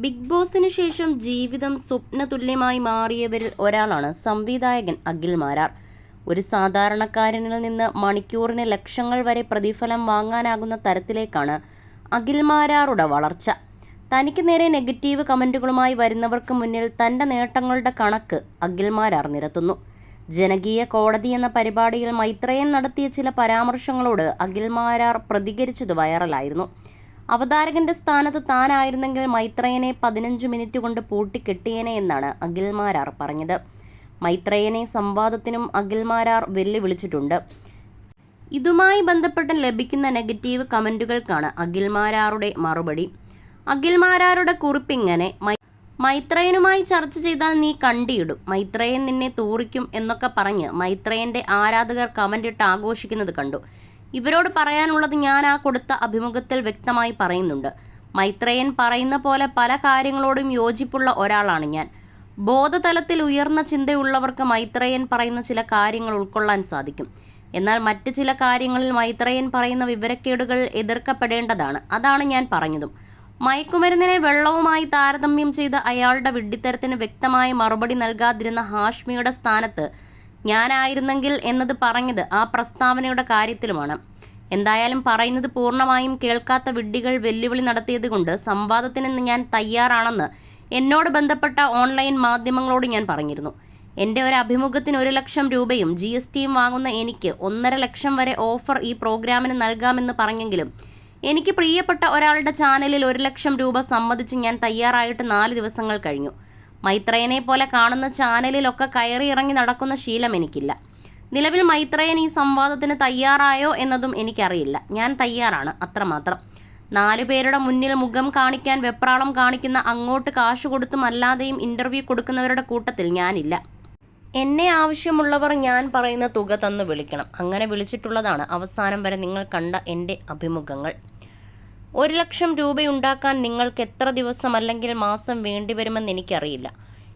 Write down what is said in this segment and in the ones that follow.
Big ബോസിന് ശേഷം ജീവിതം സ്വപ്നതുല്യമായി മാറിയവരിൽ ഒരാളാണ് സംവിധായകൻ അഖിൽ മാരാർ. ഒരു സാധാരണക്കാരനിൽ നിന്ന് മണിക്കൂറിന് ലക്ഷങ്ങൾ വരെ പ്രതിഫലം വാങ്ങാനാകുന്ന തരത്തിലേക്കാണ് അഖിൽ മാരാറുടെ വളർച്ച. തനിക്ക് നേരെ നെഗറ്റീവ് കമന്റുകളുമായി വരുന്നവർക്ക് മുന്നിൽ തന്റെ നേട്ടങ്ങളുടെ കണക്ക് അഖിൽ മാരാർ നിരത്തുന്നു. ജനകീയ കോടതി എന്ന പരിപാടിയിൽ മൈത്രയൻ നടത്തിയ ചില പരാമർശങ്ങളോട് അഖിൽ മാരാർ പ്രതികരിച്ചത് വൈറലായിരുന്നു. അവതാരകന്റെ സ്ഥാനത്ത് താനായിരുന്നെങ്കിൽ മൈത്രേയനെ പതിനഞ്ച് മിനിറ്റ് കൊണ്ട് പൂട്ടിക്കെട്ടിയേനെ എന്നാണ് അഖിൽമാരാർ പറഞ്ഞത്. മൈത്രേയനെ സംവാദത്തിനും അഖിൽമാരാർ വെല്ലുവിളിച്ചിട്ടുണ്ട്. ഇതുമായി ബന്ധപ്പെട്ട് ലഭിക്കുന്ന നെഗറ്റീവ് കമന്റുകൾക്കാണ് അഖിൽമാരാറുടെ മറുപടി. അഖിൽമാരാറുടെ കുറിപ്പിങ്ങനെ മൈത്രേയനുമായി ചർച്ച ചെയ്താൽ നീ കണ്ടിയിടും. മൈത്രേയൻ നിന്നെ തൂറിക്കും എന്നൊക്കെ പറഞ്ഞ് മൈത്രേയന്റെ ആരാധകർ കമന്റിട്ട് ആഘോഷിക്കുന്നത് കണ്ടു. ഇവരോട് പറയാനുള്ളത് ഞാൻ ആ കൊടുത്ത അഭിമുഖത്തിൽ വ്യക്തമായി പറയുന്നുണ്ട്. മൈത്രേയൻ പറയുന്ന പോലെ പല കാര്യങ്ങളോടും യോജിപ്പുള്ള ഒരാളാണ് ഞാൻ. ബോധതലത്തിൽ ഉയർന്ന ചിന്തയുള്ളവർക്ക് മൈത്രേയൻ പറയുന്ന ചില കാര്യങ്ങൾ ഉൾക്കൊള്ളാൻ സാധിക്കും. എന്നാൽ മറ്റ് ചില കാര്യങ്ങളിൽ മൈത്രേയൻ പറയുന്ന വിവരക്കേടുകൾ എതിർക്കപ്പെടേണ്ടതാണ്. അതാണ് ഞാൻ പറഞ്ഞതും. മയക്കുമരുന്നിനെ വെള്ളവുമായി താരതമ്യം ചെയ്ത അയാളുടെ വിഡ്ഢിത്തരത്തിന് വ്യക്തമായ മറുപടി നൽകാതിരുന്ന ഹാഷ്മിയുടെ സ്ഥാനത്ത് ഞാനായിരുന്നെങ്കിൽ എന്നത് പറഞ്ഞത് ആ പ്രസ്താവനയുടെ കാര്യത്തിലുമാണ്. എന്തായാലും പറയുന്നത് പൂർണമായും കേൾക്കാത്ത വിഡ്ഢികൾ വെല്ലുവിളി നടത്തിയതുകൊണ്ട് സംവാദത്തിന് ഞാൻ തയ്യാറാണെന്ന് എന്നോട് ബന്ധപ്പെട്ട ഓൺലൈൻ മാധ്യമങ്ങളോട് ഞാൻ പറഞ്ഞിരുന്നു. എന്റെ ഒരു അഭിമുഖത്തിന് ഒരു ലക്ഷം രൂപയും ജി എസ് ടിയും വാങ്ങുന്ന എനിക്ക് ഒന്നര ലക്ഷം വരെ ഓഫർ ഈ പ്രോഗ്രാമിന് നൽകാമെന്ന് പറഞ്ഞെങ്കിലും എനിക്ക് പ്രിയപ്പെട്ട ഒരാളുടെ ചാനലിൽ ഒരു ലക്ഷം രൂപ സമ്മതിച്ച് ഞാൻ തയ്യാറായിട്ട് നാല് ദിവസങ്ങൾ കഴിഞ്ഞു. മൈത്രേയനെ പോലെ കാണുന്ന ചാനലിലൊക്കെ കയറി ഇറങ്ങി നടക്കുന്ന ശീലം എനിക്കില്ല. നിലവിൽ മൈത്രയൻ ഈ സംവാദത്തിന് തയ്യാറായോ എന്നതും എനിക്കറിയില്ല. ഞാൻ തയ്യാറാണ് അത്രമാത്രം. നാലു പേരുടെ മുന്നിൽ മുഖം കാണിക്കാൻ വെപ്രാളം കാണിക്കുന്ന അങ്ങോട്ട് കാശ് കൊടുത്തും അല്ലാതെയും ഇന്റർവ്യൂ കൊടുക്കുന്നവരുടെ കൂട്ടത്തിൽ ഞാനില്ല. എന്നെ ആവശ്യമുള്ളവർ ഞാൻ പറയുന്ന തുക തന്നു വിളിക്കണം. അങ്ങനെ വിളിച്ചിട്ടുള്ളതാണ് അവസാനം വരെ നിങ്ങൾ കണ്ട എന്റെ അഭിമുഖങ്ങൾ. ഒരു ലക്ഷം രൂപയുണ്ടാക്കാൻ നിങ്ങൾക്ക് എത്ര ദിവസം അല്ലെങ്കിൽ മാസം വേണ്ടിവരുമെന്ന് എനിക്കറിയില്ല.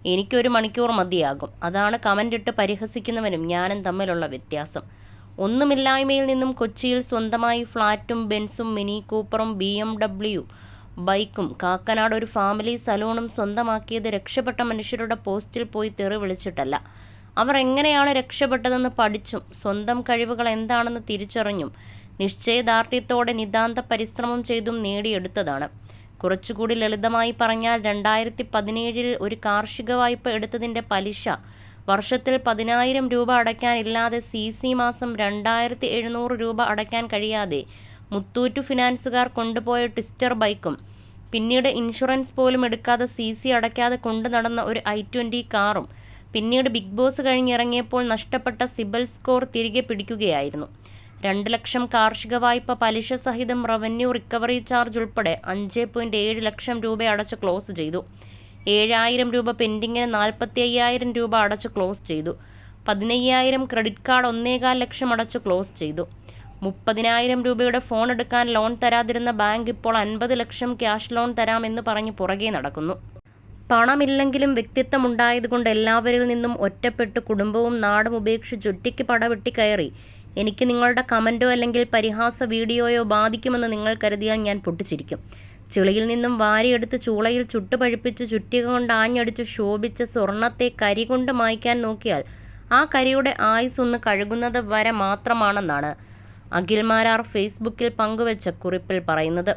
എനിക്കൊരു മണിക്കൂർ മതിയാകും. അതാണ് കമന്റ് ഇട്ട് പരിഹസിക്കുന്നവനും ഞാനും തമ്മിലുള്ള വ്യത്യാസം. ഒന്നുമില്ലായ്മയിൽ നിന്നും കൊച്ചിയിൽ സ്വന്തമായി ഫ്ളാറ്റും ബെൻസും മിനി കൂപ്പറും ബി എം ഡബ്ല്യു ബൈക്കും കാക്കനാട് ഒരു ഫാമിലി സലൂണും സ്വന്തമാക്കിയത് രക്ഷപ്പെട്ട മനുഷ്യരുടെ പോസ്റ്റിൽ പോയി തെറി വിളിച്ചിട്ടല്ല. അവർ എങ്ങനെയാണ് രക്ഷപ്പെട്ടതെന്ന് പഠിച്ചും സ്വന്തം കഴിവുകൾ എന്താണെന്ന് തിരിച്ചറിഞ്ഞും നിശ്ചയദാർഢ്യത്തോടെ നിതാന്ത പരിശ്രമം ചെയ്തും നേടിയെടുത്തതാണ്. കുറച്ചുകൂടി ലളിതമായി പറഞ്ഞാൽ രണ്ടായിരത്തി പതിനേഴിൽ ഒരു കാർഷിക വായ്പ എടുത്തതിന്റെ പലിശ വർഷത്തിൽ പതിനായിരം രൂപ അടയ്ക്കാനില്ലാതെ സി സി മാസം രണ്ടായിരത്തി എഴുന്നൂറ് രൂപ അടയ്ക്കാൻ കഴിയാതെ മുത്തൂറ്റു ഫിനാൻസുകാർ കൊണ്ടുപോയ ട്വിസ്റ്റർ ബൈക്കും പിന്നീട് ഇൻഷുറൻസ് പോലും എടുക്കാതെ സി സി അടയ്ക്കാതെ കൊണ്ടു നടന്ന ഒരു ഐ ട്വന്റി കാറും പിന്നീട് ബിഗ് ബോസ് കഴിഞ്ഞിറങ്ങിയപ്പോൾ നഷ്ടപ്പെട്ട സിബൽ സ്കോർ തിരികെ പിടിക്കുകയായിരുന്നു. രണ്ട് ലക്ഷം കാർഷിക വായ്പ പലിശ സഹിതം റവന്യൂ റിക്കവറി ചാർജ് ഉൾപ്പെടെ അഞ്ച് പോയിന്റ് ഏഴ് ലക്ഷം രൂപ അടച്ച് ക്ലോസ് ചെയ്തു. ഏഴായിരം രൂപ പെൻഡിങ്ങിന് നാൽപ്പത്തി അയ്യായിരം രൂപ അടച്ച് ക്ലോസ് ചെയ്തു. പതിനയ്യായിരം ക്രെഡിറ്റ് കാർഡ് ഒന്നേകാൽ ലക്ഷം അടച്ച് ക്ലോസ് ചെയ്തു. മുപ്പതിനായിരം രൂപയുടെ ഫോൺ എടുക്കാൻ ലോൺ തരാതിരുന്ന ബാങ്ക് ഇപ്പോൾ അൻപത് ലക്ഷം ക്യാഷ് ലോൺ തരാമെന്ന് പറഞ്ഞ് പുറകെ നടക്കുന്നു. പണമില്ലെങ്കിലും വ്യക്തിത്വം ഉണ്ടായതുകൊണ്ട് എല്ലാവരിൽ നിന്നും ഒറ്റപ്പെട്ട് കുടുംബവും നാടും ഉപേക്ഷിച്ച് ഒറ്റയ്ക്ക് പടവെട്ടി കയറി എനിക്ക് നിങ്ങളുടെ കമന്റോ അല്ലെങ്കിൽ പരിഹാസ വീഡിയോയോ ബാധിക്കുമെന്ന് നിങ്ങൾ കരുതിയാൽ ഞാൻ പൊട്ടിച്ചിരിക്കും. ചെളിയിൽ നിന്നും വാരിയെടുത്ത് ചൂളയിൽ ചുട്ടുപഴുപ്പിച്ച് ചുറ്റിക കൊണ്ട് ആഞ്ഞടിച്ച് ശോഭിച്ച് സ്വർണത്തെ കരി കൊണ്ട് മായ്ക്കാൻ നോക്കിയാൽ ആ കരിയുടെ ആയുസ് ഒന്ന് കഴുകുന്നത് വരെ മാത്രമാണെന്നാണ് അഖിൽമാരാർ ഫേസ്ബുക്കിൽ പങ്കുവച്ച കുറിപ്പിൽ പറയുന്നത്.